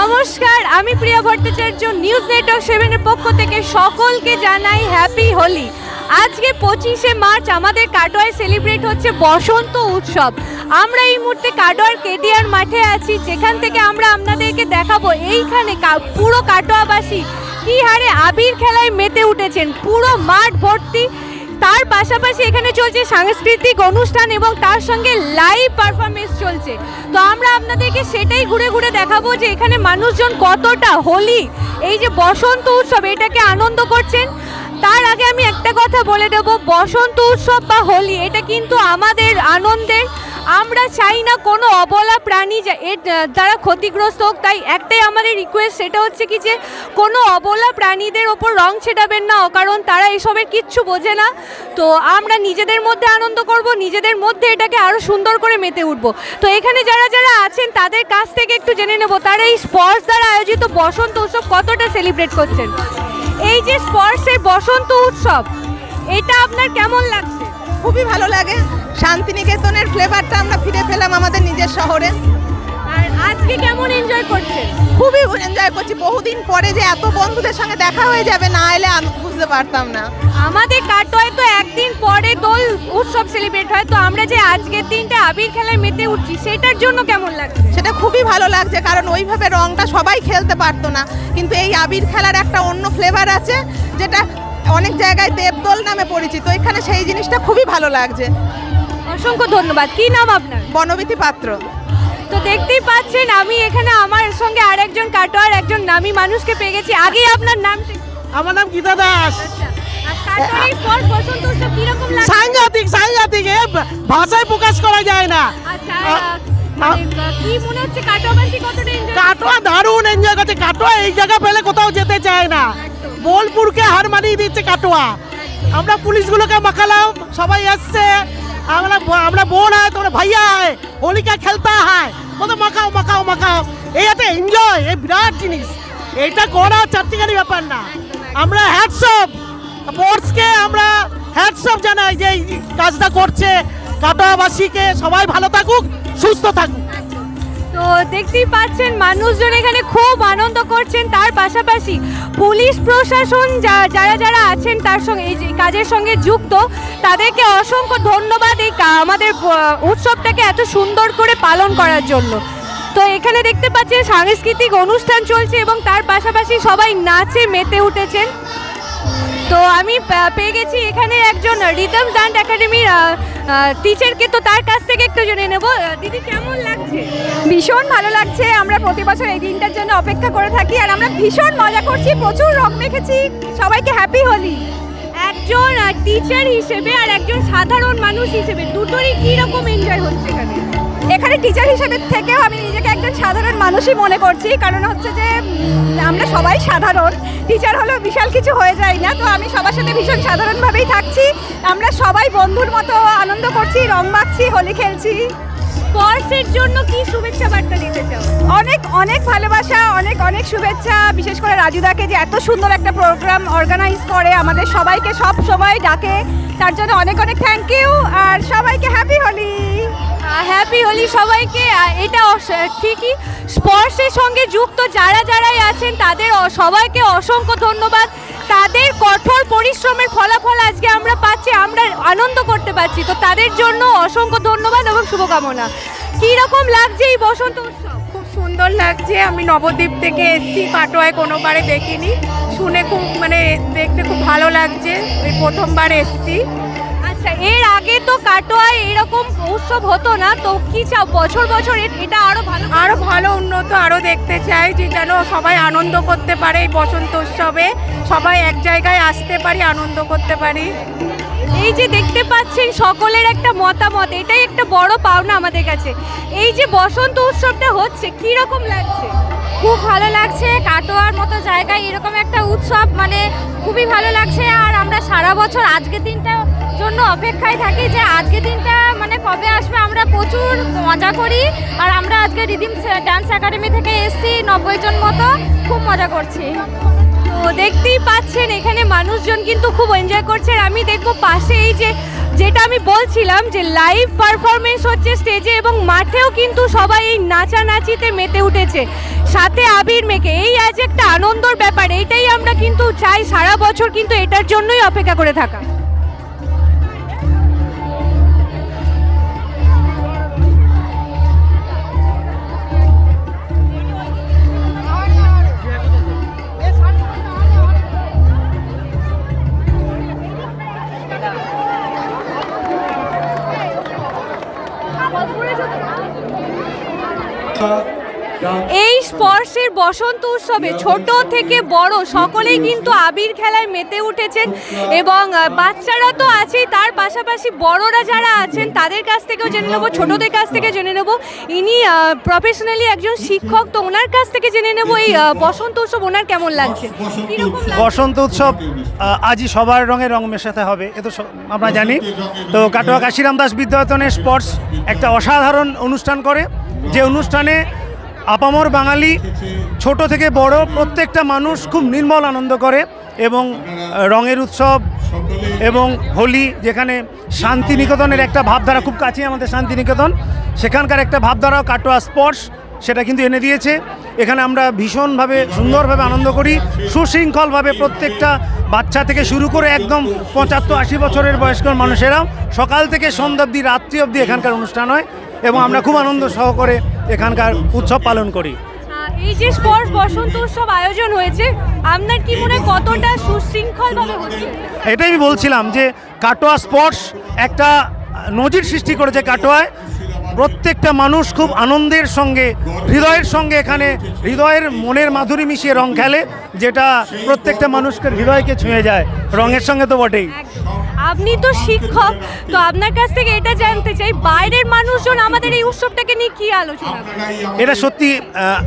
নমস্কার, আমি প্রিয়া Bhattacharya news network সেভেনের পক্ষ থেকে সকলকে জানাই হ্যাপি হোলি আজকে পঁচিশে মার্চ, আমাদের কাটোয়ায় সেলিব্রেট হচ্ছে বসন্ত উৎসব। আমরা এই মুহূর্তে কাটোয়ার কেটিআর মাঠে আছি, যেখান থেকে আমরা আপনাদেরকে দেখাবো এইখানে পুরো কাটোয়াবাসী কি হারে আবির খেলায় মেতে উঠেছেন। পুরো মাঠ ভর্তি তার পাশাপাশি এখানে চলছে সাংস্কৃতিক অনুষ্ঠান এবং তার সঙ্গে লাইভ পারফরমেন্স চলছে। তো আমরা আপনাদেরকে সেটাই ঘুরে ঘুরে দেখাবো যে এখানে মানুষজন কতটা হোলি, এই যে বসন্ত উৎসব, এটাকে আনন্দ করছেন। তার আগে আমি একটা কথা বলে দেব, বসন্ত উৎসব বা হোলি, এটা কিন্তু আমাদের আনন্দের আমরা চাই না কোনো অবলা প্রাণী এর দ্বারা ক্ষতিগ্রস্ত হোক। তাই একটাই আমাদের রিকোয়েস্ট সেটা হচ্ছে কি যে কোনো অবলা প্রাণীদের ওপর রং ছেটাবেন না কারণ তারা এসবের কিচ্ছু বোঝে না। তো আমরা নিজেদের মধ্যে আনন্দ করব, নিজেদের মধ্যে এটাকে আরও সুন্দর করে মেতে উঠব। তো এখানে যারা যারা আছেন, তাদের কাছ থেকে একটু জেনে নেব, তারা এই স্পোর্টস দ্বারা আয়োজিত বসন্ত উৎসব কতটা সেলিব্রেট করছেন? এই যে স্পোর্টসের বসন্ত উৎসব, এটা আপনার কেমন লাগছে? খুবই ভালো লাগে। শান্তিনিকেতনের ফ্লেভারটা আমরা ফিরে পেলাম আমাদের নিজের শহরে। আর আজকে কেমন এনজয় করছেন? খুবই এনজয় করছি। বহুদিন পরে যে এত বন্ধুদের সঙ্গে দেখা হয়ে যাবে না এলে আমি বুঝতে পারতাম না। আমাদের কাটোয়ায় তো একদিন পরে দোল উৎসব সেলিব্রেট হয়। তো আমরা যে আজকের দিনটা আবির খেলায় মেতে উঠছি সেটার জন্য কেমন লাগছে? সেটা খুবই ভালো লাগছে কারণ ওইভাবে রংটা সবাই খেলতে পারতো না। কিন্তু এই আবির খেলার একটা অন্য ফ্লেভার আছে যেটা অনেক জায়গায় দেবদোল নামে পরিচিত এখানে সেই জিনিসটা খুবই ভালো লাগছে। অসংখ্য ধন্যবাদ। কি নাম আপনার? বনবিতি পাত্র। তো দেখতেই পাচ্ছেন আমি এখানে আমার সঙ্গে আরেকজন কাটোয়ার একজন নামি মানুষকে পেয়ে গেছি। আগেই আপনার নাম আমার নাম গীতা দাস। আর সাংঘাতিক সাংঘাতিক এ ভাষায় প্রকাশ করা যায় না। আচ্ছা মানে, মনে কাটোয়া দারুণ এনজয় করছে। কাটোয়া এই জায়গা পেলে কোথাও যেতে চায় না। বোলপুরকে হার মানিয়ে দিচ্ছে কাটোয়া। আমরা পুলিশগুলোকে মাখালাম, সবাই এসছে আমরা আমরা বোন হয়, তোমরা ভাইয়া হয়, হোলিকা খেলতে হয়। বলতো মাখাও মাখাও মাখাও। এই একটা এনজয় এই বিরাট জিনিস। এইটা করা চারটিখানি ব্যাপার না। আমরা হ্যাটসঅপ স্পোর্টসকে আমরা হ্যাটসঅপ জানাই যে কাজটা করছে। কাটোয়াবাসীকে সবাই ভালো থাকুক, সুস্থ থাকুক। তো দেখতেই পাচ্ছেন, মানুষজন এখানে খুব আনন্দ করছেন। তার পাশাপাশি পুলিশ প্রশাসন যারা যারা আছেন তার সঙ্গে, এই কাজের সঙ্গে যুক্ত, তাদেরকে অসংখ্য ধন্যবাদ এই আমাদের উৎসবটাকে এত সুন্দর করে পালন করার জন্য। তো এখানে দেখতে পাচ্ছেন সাংস্কৃতিক অনুষ্ঠান চলছে এবং তার পাশাপাশি সবাই নাচে, মেতে উঠেছেন। তো আমি পেয়ে গেছি এখানে একজন রিদম ডান্স একাডেমির টিচারকে তো তার কাছ থেকে একটু জেনে নেব। দিদি কেমন লাগছে? ভীষণ ভালো লাগছে। আমরা প্রতি বছর এই দিনটার জন্য অপেক্ষা করে থাকি আর আমরা ভীষণ মজা করছি প্রচুর রং মেখেছি। সবাইকে হ্যাপি হোলি। একজন টিচার হিসেবে আর একজন সাধারণ মানুষ হিসেবে। দুটোরই কি রকম এনজয় হচ্ছে এখানে? এখানে টিচার হিসেবে থেকেও আমি নিজেকে একজন সাধারণ মানুষই মনে করছি। কারণ হচ্ছে যে আমরা সবাই সাধারণ। টিচার হলেও বিশাল কিছু হয়ে যায় না। তো আমি সবার সাথে ভীষণ সাধারণভাবেই থাকছি। আমরা সবাই বন্ধুর মতো আনন্দ করছি রং মাখছি হোলি খেলছি। স্পোর্টসের জন্য কি শুভেচ্ছা বার্তা দিতে চাও? অনেক অনেক ভালোবাসা অনেক অনেক শুভেচ্ছা। বিশেষ করে রাজুদাকে যে এত সুন্দর একটা প্রোগ্রাম অর্গানাইজ করে আমাদের সবাইকে সব সময় ডাকে। তার জন্য অনেক অনেক থ্যাংক ইউ হ্যাপি হোলি সবাইকে। এটা ঠিকই স্পর্শের সঙ্গে যুক্ত যারা যারাই আছেন, তাদের সবাইকে অসংখ্য ধন্যবাদ। তাদের কঠোর পরিশ্রমের ফলাফল আজকে আমরা পাচ্ছি, আমরা আনন্দ করতে পারছি। তো তাদের জন্য অসংখ্য ধন্যবাদ এবং শুভকামনা। কীরকম লাগছে এই বসন্ত উৎসব? খুব সুন্দর লাগছে। আমি নবদ্বীপ থেকে এসছি কাটোয়ায় কোনোবারে দেখিনি। শুনে খুব মানে দেখতে খুব ভালো লাগছে। প্রথমবার এসছি। আচ্ছা এর আগে তো কাটোয়ায় এরকম উৎসব হতো না তো কি চাও? বছর বছর এটা আরও ভালো আরও ভালো উন্নত আরও দেখতে চাই যে যেন সবাই আনন্দ করতে পারে এই বসন্ত উৎসবে। সবাই এক জায়গায় আসতে পারি আনন্দ করতে পারি। এই যে দেখতে পাচ্ছেন সকলের একটা মতামত এটাই একটা বড় পাওনা আমাদের কাছে। এই যে বসন্ত উৎসবটা হচ্ছে কি রকম লাগছে? খুব ভালো লাগছে কাটোয়ার মতো জায়গায় এরকম একটা উৎসব মানে খুবই ভালো লাগছে। আর আমরা সারা বছর আজকের দিনটা জন্য অপেক্ষায় থাকি যে আজকের দিনটা মানে কবে আসবে, আমরা প্রচুর মজা করি আর আমরা আজকে রিদিম ডান্স একাডেমি থেকে এসেছি, নব্বই জন মতো, খুব মজা করছি। তো দেখতেই পাচ্ছেন, এখানে মানুষজন কিন্তু খুব এনজয় করছে আর আমি দেখব পাশে এই যে, যেটা আমি বলছিলাম যে লাইভ পারফরমেন্স হচ্ছে স্টেজে এবং মাঠেও কিন্তু সবাই এই নাচানাচিতে মেতে উঠেছে। সাথে আবির মেখে এই আজ একটা আনন্দর ব্যাপার, এইটাই আমরা কিন্তু চাই সারা বছর কিন্তু এটার জন্যই অপেক্ষা করে থাকা। বসন্ত উৎসবে, ছোট থেকে বড়, সকলেই কিন্তু আবির খেলায় মেতে উঠেছেন এবং বাচ্চারা তো আছেই, তার পাশাপাশি বড়রা যারা আছেন, তাদের কাছ থেকেও জেনে নেব, ছোটদের কাছ থেকে জেনে নেব। ইনি প্রফেশনালি একজন শিক্ষক, তো ওনার কাছ থেকে জেনে নেব এই বসন্ত উৎসব ওনার কেমন লাগছে? বসন্ত উৎসব আজই সবার রঙে রং মেশাতে হবে, এ তো আমরা জানি। তো কাটোয়া কাশিরাম দাস বিদ্যায়তনের স্পোর্টস একটা অসাধারণ অনুষ্ঠান করে, যে অনুষ্ঠানে আপামর বাঙালি, ছোট থেকে বড় প্রত্যেকটা মানুষ খুব নির্মল আনন্দ করে এবং রঙের উৎসব এবং হোলি যেখানে শান্তিনিকেতনের একটা ভাবধারা খুব কাছেই আমাদের শান্তিনিকেতন, সেখানকার একটা ভাবধারাও কাটোয়া স্পর্শ, সেটা কিন্তু এনে দিয়েছে। এখানে আমরা ভীষণভাবে সুন্দরভাবে আনন্দ করি, সুশৃঙ্খলভাবে প্রত্যেকটা বাচ্চা থেকে শুরু করে একদম পঁচাত্তর আশি বছরের বয়স্ক মানুষেরাও সকাল থেকে সন্ধ্যা অবধি, রাত্রি অবধি এখানকার অনুষ্ঠান হয় এবং আমরা খুব আনন্দ সহকারে এখানকার উৎসব পালন করি। এই যে স্পোর্টস বসন্ত উৎসব আয়োজন হয়েছে আপনার কি মনে কতটা সুশৃঙ্খলভাবে হচ্ছে? এটাই আমি বলছিলাম যে কাটোয়া স্পোর্টস একটা নজির সৃষ্টি করেছে কাটোয়ায়। প্রত্যেকটা মানুষ খুব আনন্দের সঙ্গে হৃদয়ের সঙ্গে এখানে হৃদয়ের মনের মাধুরী মিশিয়ে রং খেলে যেটা প্রত্যেকটা মানুষকে হৃদয়কে ছুঁয়ে যায়। রঙের সঙ্গে তো বটেই। আপনি তো শিক্ষক, তো আপনার কাছ থেকে এটা জানতে চাই, বাইরের মানুষজন আমাদের এই উৎসবটাকে নিয়ে কি আলোচনা এটা সত্যি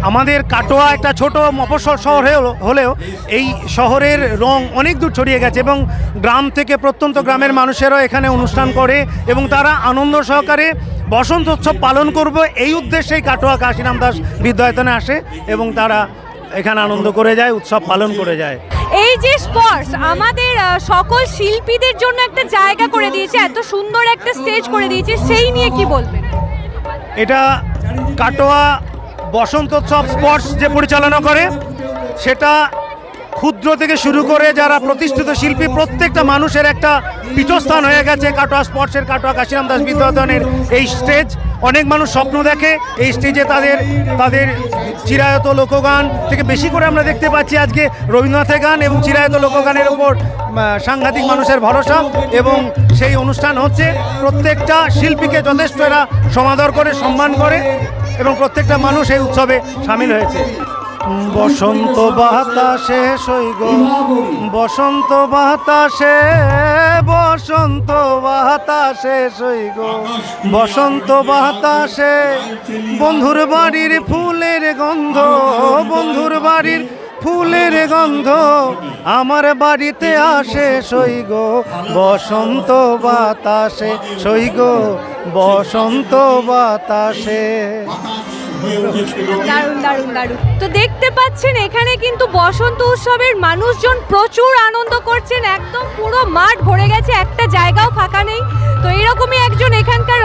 আমাদের কাটোয়া একটা ছোট মফস্বল শহর হলেও- হলেও এই শহরের রং অনেক দূর ছড়িয়ে গেছে এবং গ্রাম থেকে প্রত্যন্ত গ্রামের মানুষেরাও এখানে অনুষ্ঠান করে এবং তারা আনন্দ সহকারে বসন্ত উৎসব পালন করবে। এই উদ্দেশ্যেই কাটোয়া কাশীরাম দাস বিদ্যায়তনে আসে এবং তারা এখানে আনন্দ করে যায়, উৎসব পালন করে যায়। এই যে স্পোর্টস আমাদের সকল শিল্পীদের জন্য একটা জায়গা করে দিয়েছে, এত সুন্দর একটা স্টেজ করে দিয়েছে, সেই নিয়ে কি বলবেন? এটা কাটোয়া বসন্ত উৎসব স্পোর্টস যে পরিচালনা করে, সেটা ক্ষুদ্র থেকে শুরু করে যারা প্রতিষ্ঠিত শিল্পী, প্রত্যেকটা মানুষের একটা পীঠস্থান হয়ে গেছে কাটোয়া স্পোর্টসের কাটোয়া কাশিরাম দাস বিদ্যায়তনের এই স্টেজ অনেক মানুষ স্বপ্ন দেখে এই স্টেজে তাদের তাদের চিরায়ত লোকগান থেকে বেশি করে আমরা দেখতে পাচ্ছি আজকে রবীন্দ্রনাথের গান এবং চিরায়ত লোকগানের উপর সাংঘাতিক মানুষের ভরসা এবং সেই অনুষ্ঠান হচ্ছে প্রত্যেকটা শিল্পীকে যথেষ্ট এরা সমাদর করে, সম্মান করে এবং প্রত্যেকটা মানুষ এই উৎসবে সামিল হয়েছে। বসন্ত বাতাসে সৈগ, বসন্ত বাতাসে বসন্ত বাতাসে সৈগ বসন্ত বাতাসে বন্ধুর বাড়ির ফুলের গন্ধ, বন্ধুর বাড়ির ফুলের গন্ধ আমার বাড়িতে আসে সৈগ বসন্ত বাতাসে সৈগ বসন্ত বাতাসে। দারুণ দারুণ দারুণ। তো দেখতে পাচ্ছেন এখানে কিন্তু বসন্ত উৎসবের মানুষজন প্রচুর আনন্দ করছেন। একদম পুরো মাঠ ভরে গেছে একটা জায়গাও ফাঁকা নেই। তো এরকমই একজন এখানকার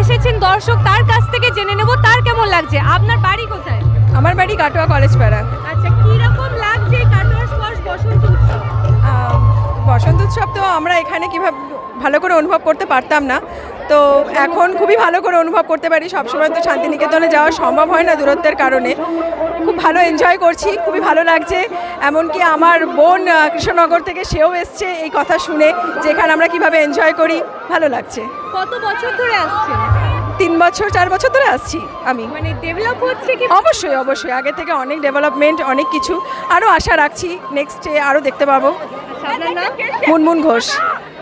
এসেছেন দর্শক তার কাছ থেকে জেনে নেব তার কেমন লাগছে? আপনার বাড়ি কোথায়? আমার বাড়ি কাটোয়া কলেজ পাড়া। আচ্ছা কীরকম লাগছে কাটোয়া স্পর্শ বসন্ত উৎসব? বসন্ত উৎসব তো আমরা এখানে কীভাবে ভালো করে অনুভব করতে পারতাম না। তো এখন খুবই ভালো করে অনুভব করতে পারি। সবসময় তো শান্তিনিকেতনে যাওয়া সম্ভব হয় না দূরত্বের কারণে। খুব ভালো এনজয় করছি খুবই ভালো লাগছে। এমনকি আমার বোন কৃষ্ণনগর থেকে সেও এসছে এই কথা শুনে যে এখানে আমরা কীভাবে এনজয় করি ভালো লাগছে। কত বছর ধরে আসছে? তিন বছর চার বছর ধরে আসছি আমি। মানে ডেভেলপ হচ্ছে কি? অবশ্যই অবশ্যই। আগে থেকে অনেক ডেভেলপমেন্ট অনেক কিছু। আরও আশা রাখছি নেক্সটে আরও দেখতে পাবো। মুনমুন ঘোষ।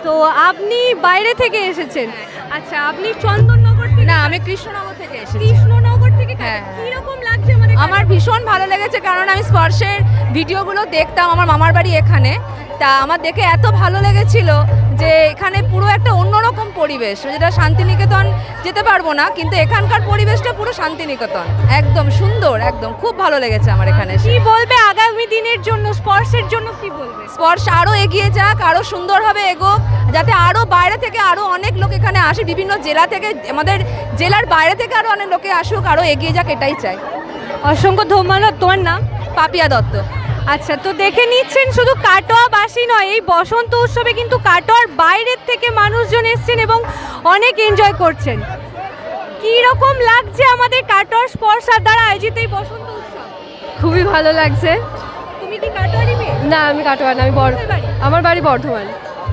তো আপনি বাইরে থেকে এসেছেন। আচ্ছা আপনি চন্দননগর থেকে না আমি কৃষ্ণনগর থেকে এসেছি। কৃষ্ণনগর থেকে হ্যাঁ। কীরকম লাগছে মানে আমার ভীষণ ভালো লেগেছে কারণ আমি স্পর্শের ভিডিওগুলো দেখতাম। আমার মামার বাড়ি এখানে। তা আমার দেখে এত ভালো লেগেছিল। যে এখানে পুরো একটা অন্যরকম পরিবেশ যেটা শান্তিনিকেতন যেতে পারব না কিন্তু এখানকার পরিবেশটা পুরো শান্তিনিকেতন। একদম সুন্দর একদম। খুব ভালো লেগেছে আমার এখানে। কি বলবে আগামী দিনের জন্য স্পর্শের জন্য কি বলবে? স্পর্শ আরও এগিয়ে যাক আরও সুন্দরভাবে এগোক যাতে আরও বাইরে থেকে আরও অনেক লোক এখানে আসে বিভিন্ন জেলা থেকে আমাদের জেলার বাইরে থেকে আরও অনেক লোকে আসুক আরও এগিয়ে যাক এটাই চাই। অসংখ্য ধন্যবাদ তোমার নাম? পাপিয়া দত্ত। আচ্ছা তো দেখে নিচ্ছেন শুধু কাটোয়া বাসি নয় এই বসন্ত উৎসবে কিন্তু কাটোয়ার বাইরের থেকে মানুষজন এসছেন এবং অনেক এনজয় করছেন। কী রকম লাগছে আমাদের কাটোয়ার স্পর্শার দ্বারা আয়োজিত এই বসন্ত উৎসব? খুবই ভালো লাগছে। তুমি কি কাটোয়ারি মেয়ে? না আমি কাটোয়া না আমি বর কোথায় বাড়ি? আমার বাড়ি বর্ধমান।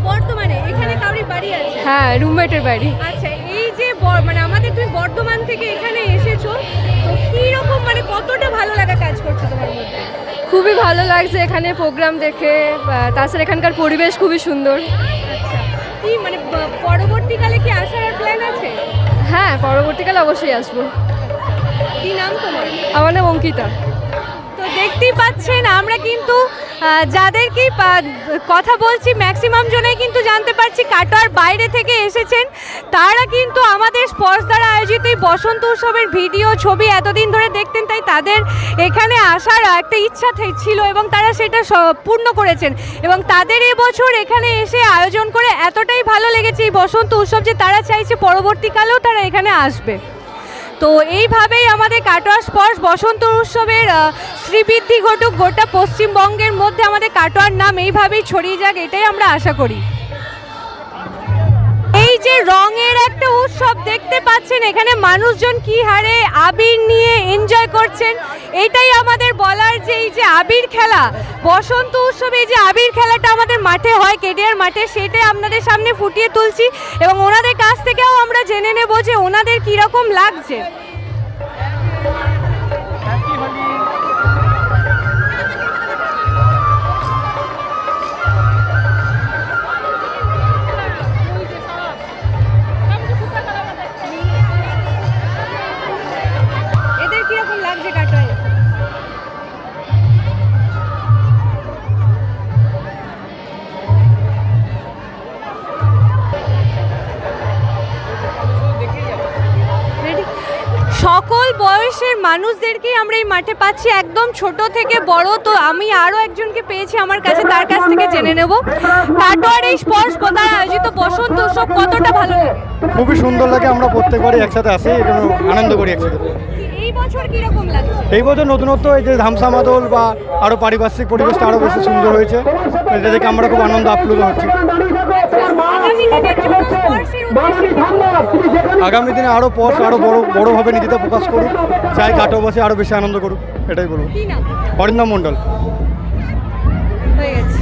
বর্ধমানে? এখানে কাউরি বাড়ি আছে? হ্যাঁ রুমমেটের বাড়ি। আচ্ছা এই যে মানে আমাদের খুবই ভালো লাগছে এখানে প্রোগ্রাম দেখে। তাছাড়া এখানকার পরিবেশ খুবই সুন্দর। আচ্ছা। কি মানে পরবর্তীকালে কি আসার প্ল্যান আছে? হ্যাঁ পরবর্তীকালে অবশ্যই আসব। কি নাম তোমার? আমার নাম অঙ্কিতা। তো দেখতেই পাচ্ছেন আমরা কিন্তু আহ, যাদেরকে পা- কথা বলছি ম্যাক্সিমাম জনেই কিন্তু জানতে পারছি কাটোয়ার বাইরে থেকে এসেছেন। তারা কিন্তু আমাদের স্পর্শ দ্বারা আয়োজিত এই বসন্ত উৎসবের ভিডিও ছবি এতদিন ধরে দেখতেন তাই তাদের এখানে আসার একটা ইচ্ছা ছিল এবং তারা সেটা পূর্ণ করেছেন। এবং তাদের এবছর এখানে এসে আয়োজন করে এতটাই ভালো লেগেছে এই বসন্ত উৎসব যে তারা চাইছে পরবর্তীকালেও তারা এখানে আসবে। তো এইভাবেই আমাদের কাটোয়া স্পর্শ বসন্ত উৎসবের শ্রীবৃদ্ধি ঘটুক গোটা পশ্চিমবঙ্গের মধ্যে আমাদের কাটোয়ার নাম এইভাবেই ছড়িয়ে যাক, এটাই আমরা আশা করি। এই যে রঙের একটা উৎসব দেখতে পাচ্ছেন, এখানে মানুষজন কি হারে আবির নিয়ে এনজয় করছেন এটাই আমাদের বলার যে এই যে আবির খেলা, বসন্ত উৎসবে এই যে আবির খেলাটা আমাদের মাঠে হয় কেডিয়ার মাঠে সেটাই আপনাদের সামনে ফুটিয়ে তুলছি এবং ওনাদের কাছ থেকেও আমরা জেনে নেব যে ওনাদের কীরকম লাগছে। মানুষদেরকেই আমরা এই মাঠে পাচ্ছি একদম ছোট থেকে বড়। তো আমি আরও একজনকে পেয়েছি আমার কাছে তার কাছ থেকে জেনে নেব। কাটোয়ার এই স্পর্শ দ্বারা আয়োজিত বসন্ত উৎসব কতটা ভালো? লাগে খুবই সুন্দর লাগে আমরা প্রত্যেকবারই একসাথে আসি আনন্দ করি একসাথে। এই বছর কীরকম লাগছে? এই বছর নতুনত্ব এই যে ধামসা মাদল বা আরও পারিপার্শ্বিক পরিবেশটা আরও বেশি সুন্দর হয়েছে। এটা দেখে আমরা খুব আনন্দ আপ্লুত হচ্ছি। আগামী দিনে আরও পর আরও বড় বড়োভাবে নিজেদের প্রকাশ করুক চাই কাটোবাসী আরও বেশি আনন্দ করুক এটাই বলব। অরিন্দম মণ্ডল। হয়ে গেছে।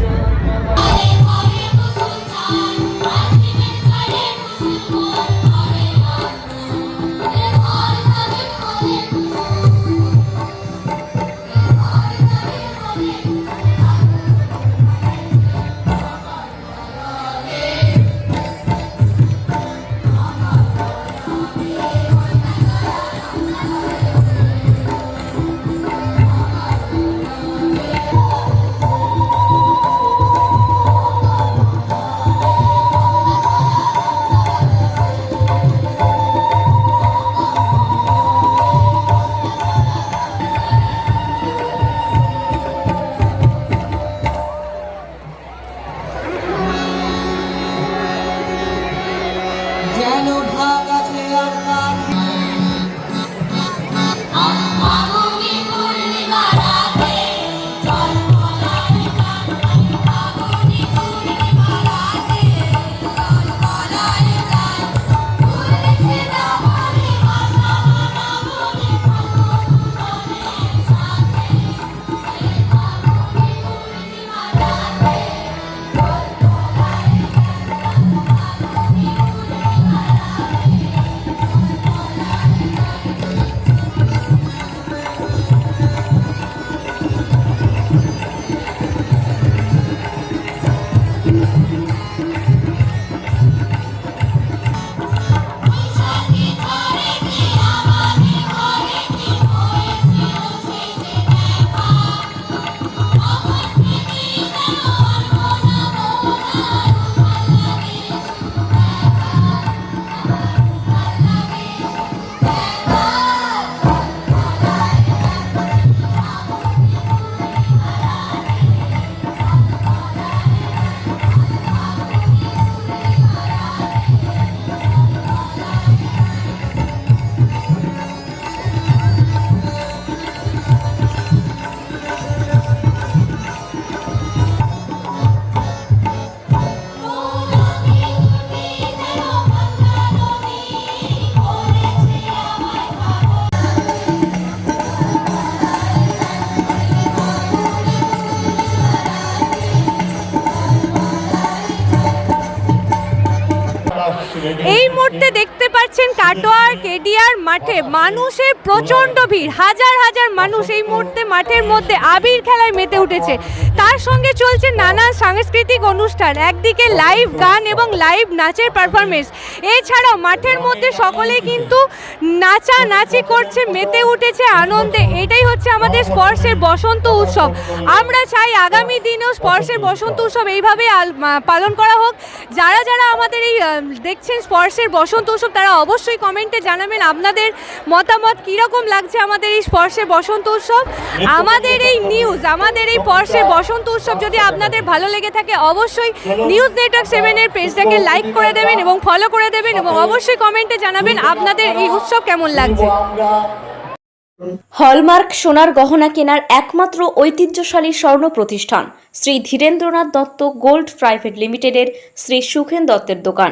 পাচ্ছেন কেডিআর মাঠে মানুষের প্রচণ্ড ভিড়। হাজার হাজার মানুষ এই মুহূর্তে মাঠের মধ্যে আবির খেলায় মেতে উঠেছে। তার সঙ্গে চলছে নানা সাংস্কৃতিক অনুষ্ঠান, একদিকে লাইভ গান এবং লাইভ নাচের পারফরমেন্স এছাড়াও মাঠের মধ্যে সকলে কিন্তু নাচা নাচি করছে, মেতে উঠেছে আনন্দে। এটাই হচ্ছে আমাদের স্পর্শের বসন্ত উৎসব। আমরা চাই আগামী দিনেও স্পর্শের বসন্ত উৎসব এইভাবে পালন করা হোক। যারা যারা আমাদের এই দেখছেন স্পর্শের বসন্ত উৎসব, তারা অবশ্যই কমেন্টে জানাবেন। আপনাদের মতামত কীরকম লাগছে আমাদের এই স্পর্শে বসন্ত উৎসব? আমাদের এই নিউজ আমাদের এই স্পর্শের বসন্ত উৎসব যদি আপনাদের ভালো লেগে থাকে, অবশ্যই নিউজ নেটওয়ার্ক সেভেনের পেজটাকে লাইক করে দেবেন এবং ফলো করে দেবেন এবং অবশ্যই কমেন্টে জানাবেন আপনাদের এই উৎসব কেমন লাগছে। হলমার্ক সোনার গহনা কেনার একমাত্র ঐতিহ্যশালী স্বর্ণ প্রতিষ্ঠান, শ্রী ধীরেন্দ্রনাথ দত্ত গোল্ড প্রাইভেট লিমিটেডের শ্রী সুখেন দত্তের দোকান।